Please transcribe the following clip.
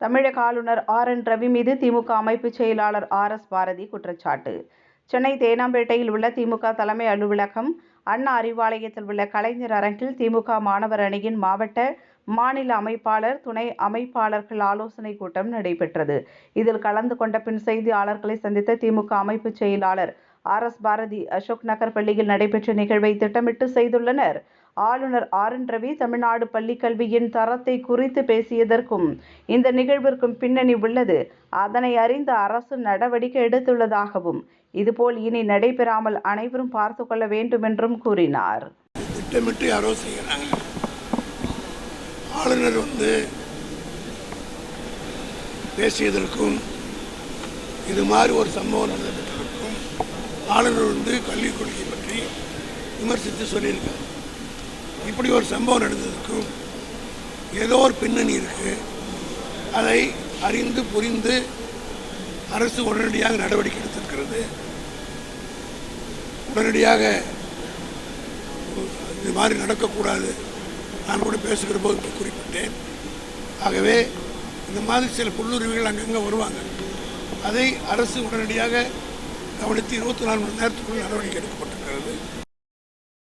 தமிழக ஆளுநர் R. N. Ravi மீது திமுக அமைப்பு செயலாளர் ஆர். எஸ். பாரதி குற்றச்சாட்டு. சென்னை தேனாம்பேட்டையில் உள்ள திமுக தலைமை அலுவலகம் அண்ணா அறிவாலயத்தில் உள்ள கலைஞர் அரங்கில் திமுக மாணவர் அணியின் மாவட்ட மாநில அமைப்பாளர் துணை அமைப்பாளர்கள் ஆலோசனை கூட்டம் நடைபெற்றது. இதில் கலந்து கொண்ட பின் செய்தியாளர்களை சந்தித்த திமுக அமைப்பு செயலாளர் ஆர். எஸ். பாரதி அசோக் நகர் பள்ளியில் நடைபெற்ற நிகழ்வை திட்டமிட்டு செய்துள்ளனர். ஆளுநர் ஆர் என் ரவி தமிழ்நாடு பள்ளிக்கல்வியின் தரத்தை குறித்து பேசியதற்கும் இந்த நிகழ்விற்கும் பின்னணி உள்ளது. அதனை அறிந்த அரசு நடவடிக்கை எடுத்துள்ளதாகவும் இதுபோல் இனி நடைபெறாமல் அனைவரும் பார்த்து கொள்ள வேண்டும் என்றும் கூறினார். திட்டமிட்டு யாரோ செய்கிறாங்க. ஆளுநர் வந்து பேசியதற்கும் இது மாதிரி ஒரு சம்பவம் நடந்ததற்கும் ஆளுநர் வந்து கல்விக் கொள்கை பற்றி விமர்சித்து சொல்லியிருக்காங்க இப்படி ஒரு சம்பவம் நடந்ததுக்கும் ஏதோ ஒரு பின்னணி இருக்குது அதை அறிந்து புரிந்து அரசு உடனடியாக நடவடிக்கை எடுத்திருக்கிறது. உடனடியாக இது மாதிரி நடக்கக்கூடாது. நான் கூட பேசுகிற போது குறிப்பிட்டேன். ஆகவே இந்த மாதிரி சில புல்லுரிமைகள் அங்கங்கே வருவாங்க. அதை அரசு உடனடியாக கவனித்து இருபத்தி நாலு மணி நேரத்துக்குள் நடவடிக்கை எடுக்கப்பட்டிருக்கிறது.